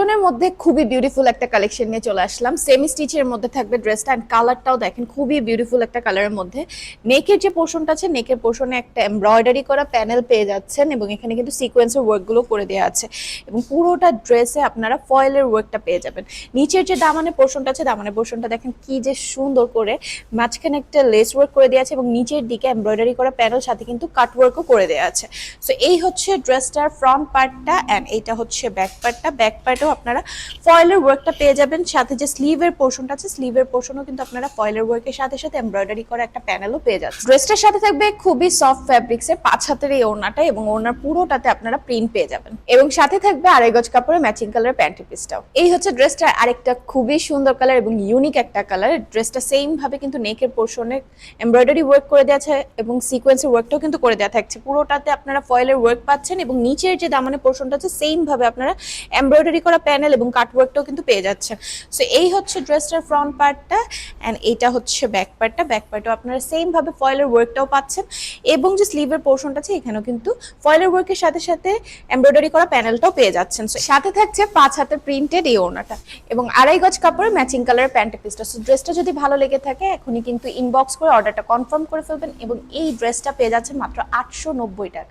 কটনের মধ্যে খুবই বিউটিফুল একটা কালেকশন নিয়ে চলে আসলাম। সেমি স্টিচের মধ্যে থাকবে ড্রেসটা অ্যান্ড কালারটাও দেখেন, খুবই বিউটিফুল একটা কালারের মধ্যে। নেকের যে পোর্শনটা আছে নেকের পোর্শনে একটা এমব্রয়ডারি করা প্যানেল পেয়ে যাচ্ছেন এবং এখানে কিন্তু সিকোয়েন্সের ওয়ার্কগুলো করে দেওয়া আছে। এবং পুরোটা ড্রেসে আপনারা ফয়েলের ওয়ার্কটা পেয়ে যাবেন। নিচের যে দামানের পোর্শনটা আছে, দামানের পোর্শনটা দেখেন কি যে সুন্দর করে মাঝখানে একটা লেস ওয়ার্ক করে দেওয়া আছে এবং নিচের দিকে এমব্রয়ডারি করা প্যানেল সাথে কিন্তু কাট ওয়ার্কও করে দেওয়া আছে। সো এই হচ্ছে ড্রেসটার ফ্রন্ট পার্টটা অ্যান্ড এইটা হচ্ছে ব্যাক পার্টটা ব্যাক পার্টেও আপনারা ফয়েলের ওয়ার্কটা পেয়ে যাবেন। সাথে যে স্লিভের পোর্শনটা আছে স্লিভের পোর্শনও কিন্তু আপনারা ফয়েলের ওয়ার্কের সাথে সাথে এমব্রয়ডারি করা একটা প্যানেলও পেয়ে যাচ্ছেন। ড্রেসটার সাথে থাকবে খুবই সফট ফ্যাব্রিক্সের পাঁচ হাতের এই ওড়নাটা এবং ওড়নার পুরোটাতে আপনারা প্রিন্ট পেয়ে যাবেন। এবং সাথে থাকবে আড়াই গজ কাপড়ের ম্যাচিং কালার প্যান্টি পিসটাও এই হচ্ছে ড্রেসটার আরেকটা খুবই সুন্দর কালার এবং ইউনিক একটা কালার ড্রেসটা সেম ভাবে কিন্তু নেকের পোর্শনে এমব্রয়ডারি ওয়ার্ক করে দেওয়া আছে এবং সিকোয়েন্সের ওয়ার্কটাও কিন্তু করে দেওয়া থাকছে। পুরোটাতে আপনারা ফয়েলের ওয়ার্ক পাচ্ছেন এবং নিচের যে দামানের পোর্শনটা আছে সেম ভাবে আপনারা এমব্রয়ডারি করা প্যানেল এবং কাট ওয়ার্কটাও কিন্তু পেয়ে যাচ্ছেন সো এই হচ্ছে ড্রেসটার ফ্রন্ট পার্টটা অ্যান্ড এইটা হচ্ছে ব্যাক পার্টটা ব্যাক পার্টও আপনারা সেম ভাবে ফয়েলের ওয়ার্কটাও পাচ্ছেন এবং যে স্লিভের পোর্শনটা আছে, এখানেও কিন্তু ফয়েলের ওয়ার্কের সাথে সাথে এমব্রয়ডারি করা প্যানেলটাও পেয়ে যাচ্ছেন। সো সাথে থাকছে পাঁচ হাতের প্রিন্টেড এই ওড়নাটা এবং আড়াই গজ কাপড়ের ম্যাচিং কালারের প্যান্ট পিসটা সো ড্রেসটা যদি ভালো লেগে থাকে, এখনই কিন্তু ইনবক্স করে অর্ডারটা কনফার্ম করে ফেলবেন এবং এই ড্রেসটা পেয়ে যাচ্ছে মাত্র আটশো নব্বই টাকায়।